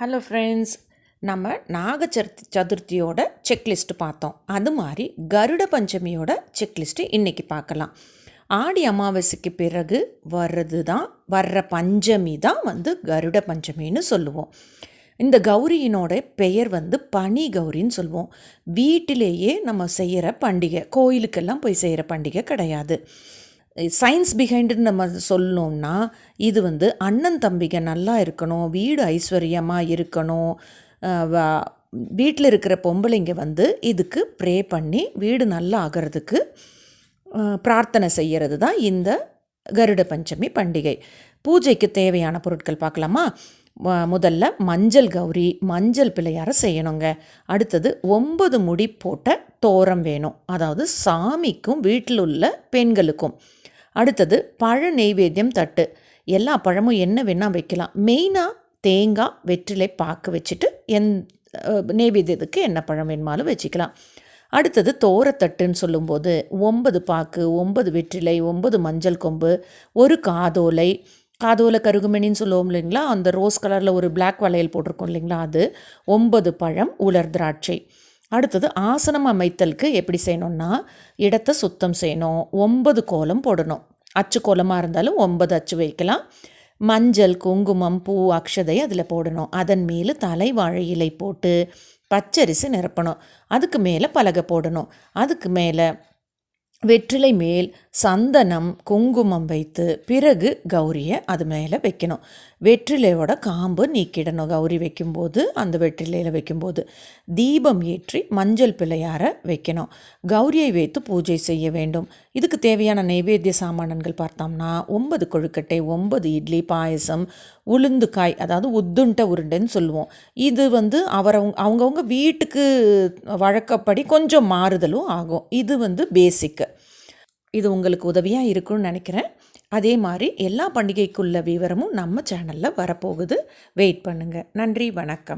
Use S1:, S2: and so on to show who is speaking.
S1: Hello friends நம்ம நாக Chaturthi சதுர்த்தியோட checklist பார்த்தோம். அது மாதிரி கருட பஞ்சமியோட செக்லிஸ்ட்டு இன்றைக்கி பார்க்கலாம். ஆடி அமாவாசைக்கு பிறகு வர்றது தான் வர்ற பஞ்சமி தான் வந்து கருட பஞ்சமின்னு சொல்லுவோம். இந்த கௌரியினோட பெயர் வந்து பனி கௌரின்னு சொல்லுவோம். வீட்டிலேயே நம்ம செய்கிற பண்டிகை கோயிலுக்கெல்லாம் போய் செய்கிற பண்டிகை கிடையாது. சயின்ஸ் பிஹைண்டுன்னு நம்ம சொல்லணும்னா இது வந்து அண்ணன் தம்பிங்க நல்லா இருக்கணும் வீடு ஐஸ்வர்யமாக இருக்கணும். வீட்டில் இருக்கிற பொம்பளைங்க வந்து இதுக்கு ப்ரே பண்ணி வீடு நல்லா ஆகிறதுக்கு பிரார்த்தனை செய்கிறது தான் இந்த கருட பஞ்சமி பண்டிகை. பூஜைக்கு தேவையான பொருட்கள் பார்க்கலாமா? முதல்ல மஞ்சள் கௌரி மஞ்சள் பிள்ளையார செய்யணுங்க. அடுத்தது ஒன்பது முடி போட்ட தோரம் வேணும். அதாவது சாமிக்கும் வீட்டில் உள்ள பெண்களுக்கும். அடுத்தது பழ நெய்வேத்தியம் தட்டு. எல்லா பழமும் என்ன வேணால் வைக்கலாம். மெயினாக தேங்காய் வெற்றிலை பாக்கு வச்சுட்டு எந் நெய்வேத்தியத்துக்கு என்ன பழம் வேணுமாலும் வச்சுக்கலாம். அடுத்தது தோரத்தட்டுன்னு சொல்லும்போது ஒன்பது பாக்கு ஒன்பது வெற்றிலை ஒன்பது மஞ்சள் கொம்பு ஒரு காதோலை. காதோலை கருகுமணின்னு சொல்லுவோம் இல்லைங்களா? அந்த ரோஸ் கலரில் ஒரு பிளாக் வளையல் போட்டிருக்கோம் இல்லைங்களா அது? ஒன்பது பழம் உலர் திராட்சை. அடுத்தது ஆசனம் அமைத்தலுக்கு எப்படி செய்யணும்னா இடத்த சுத்தம் செய்யணும் ஒன்பது கோலம் போடணும். அச்சு கோலமாக இருந்தாலும் ஒன்பது அச்சு வைக்கலாம். மஞ்சள் குங்குமம் பூ அக்ஷதை அதில் போடணும். அதன் மேலே தலைவாழை இலை போட்டு பச்சரிசி நிரப்பணும். அதுக்கு மேலே பலகை போடணும். அதுக்கு மேலே வெற்றிலை மேல் சந்தனம் குங்குமம் வைத்து பிறகு கௌரியை அது மேலே வைக்கணும். வெற்றிலையோட காம்பு நீக்கிடணும். கௌரி வைக்கும்போது அந்த வெற்றிலையில் வைக்கும்போது தீபம் ஏற்றி மஞ்சள் பிள்ளையார வைக்கணும். கௌரியை வைத்து பூஜை செய்ய வேண்டும். இதுக்கு தேவையான நைவேத்திய சாமானங்கள் பார்த்தோம்னா ஒன்பது கொழுக்கட்டை ஒன்பது இட்லி பாயசம் உளுந்துக்காய் அதாவது உத்துண்ட உருண்டைன்னு சொல்லுவோம். இது வந்து அவரவங்க அவங்கவுங்க வீட்டுக்கு வழக்கப்படி கொஞ்சம் மாறுதலும் ஆகும். இது வந்து பேசிக்கு இது உங்களுக்கு உதவியாக இருக்கும்னு நினைக்கிறேன். அதே மாதிரி எல்லா பண்டிகைக்குள்ள விவரமும் நம்ம சேனலில் வரப்போகுது. வெயிட் பண்ணுங்கள் நன்றி வணக்கம்.